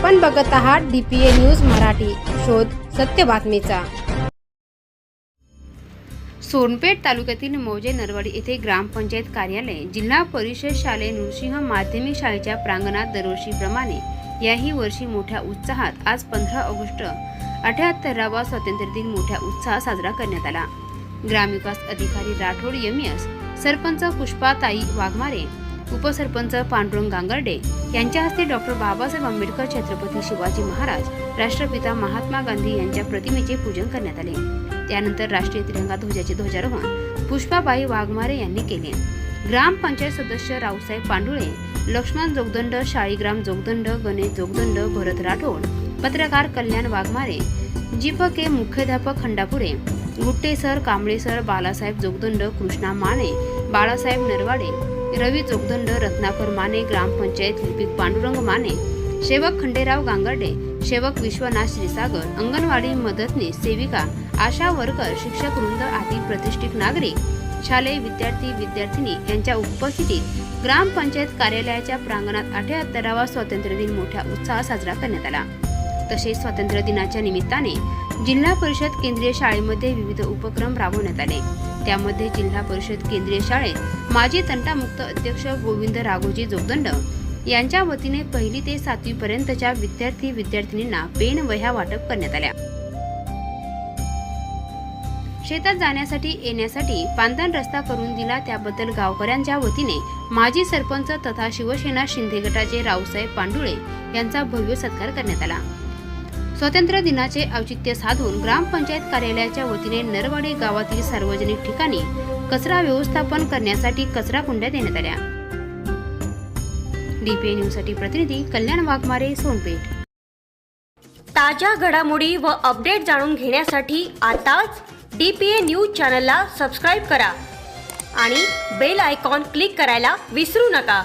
आपण बघत आहात डीपीए न्यूज मराठी. शोध सत्य बातमीचा. सोनपेठ तालुक्यातील मौजे नरवाडी येथे ग्रामपंचायत कार्यालय जिल्हा परिषद शालेय नृसिंह माध्यमिक शाळेच्या प्रांगणात दरवर्षीप्रमाणे याही वर्षी मोठ्या उत्साहात आज पंधरा ऑगस्ट अठ्याहत्तरावा स्वातंत्र्य दिन मोठ्या उत्साहात साजरा करण्यात आला. ग्रामविकास अधिकारी राठोड यमियस सरपंच पुष्पाताई वाघमारे उपसरपंच पांडुरंग गांगर्डे यांच्या हस्ते डॉक्टर बाबासाहेब आंबेडकर छत्रपती शिवाजी महाराज राष्ट्रपिता महात्मा गांधी यांच्या प्रतिमेचे पूजन करण्यात आले. त्यानंतर राष्ट्रीय तिरंगा ध्वजाचे ध्वजारोहण पुष्पाबाई वाघमारे यांनी केले. ग्रामपंचायत सदस्य रावसाहेब पांडुळे लक्ष्मण जोगदंड शाळीग्राम जोगदंड गणेश जोगदंड भरत राठोड पत्रकार कल्याण वाघमारे जीपके मुख्याध्यापक खंडापुरे गुट्टे सर कांबळे सर बालासाहेब जोगदंड कृष्णा माने बाळासाहेब नरवाडे रवी जोगदंड रत्नाकर माने ग्रामपंचायत लिपिक पांडुरंग माने सेवक खंडेराव गांगर्डे सेवक विश्वनाथ श्रीसागर अंगणवाडी मदतनीस सेविका आशा वर्कर शिक्षक वृंद आदी प्रतिष्ठित नागरिक शालेय विद्यार्थी विद्यार्थिनी यांच्या उपस्थितीत ग्रामपंचायत कार्यालयाच्या प्रांगणात अठ्याहत्तरावा स्वातंत्र्य दिन मोठ्या उत्साहात साजरा करण्यात आला. तसेच स्वातंत्र्य दिनाच्या निमित्ताने जिल्हा परिषद केंद्रीय शाळेमध्ये विविध उपक्रम राबवण्यात आले. त्यामध्ये जिल्हा परिषद केंद्रीय शाळेत माजी तंटामुक्त अध्यक्ष गोविंद राघोजी जोगदंड यांच्या वतीने पहिली ते सातवी पर्यंतच्या विद्यार्थी विद्यार्थिनींना पेन वह्या वाटप करण्यात आल्या. शेतात जाण्यासाठी येण्यासाठी पांधन रस्ता करून दिला त्याबद्दल गावकऱ्यांच्या वतीने माजी सरपंच तथा शिवसेना शिंदे गटाचे रावसाहेब पांडुळे यांचा भव्य सत्कार करण्यात आला. स्वातंत्र्य दिनाचे औचित्य साधून ग्रामपंचायत कार्यालयाच्या वतीने नरवाडे गावातील सार्वजनिक ठिकाणी कचरा व्यवस्थापन करण्यासाठी कचरा कुंड्या देण्यात आल्या. डीपीए न्यूजसाठी प्रतिनिधी कल्याण वाघमारे सोनपेठ. ताज्या घडामोडी व अपडेट जाणून घेण्यासाठी आताच डी पी ए न्यूज चॅनलला सबस्क्राईब करा आणि बेल आयकॉन क्लिक करायला विसरू नका.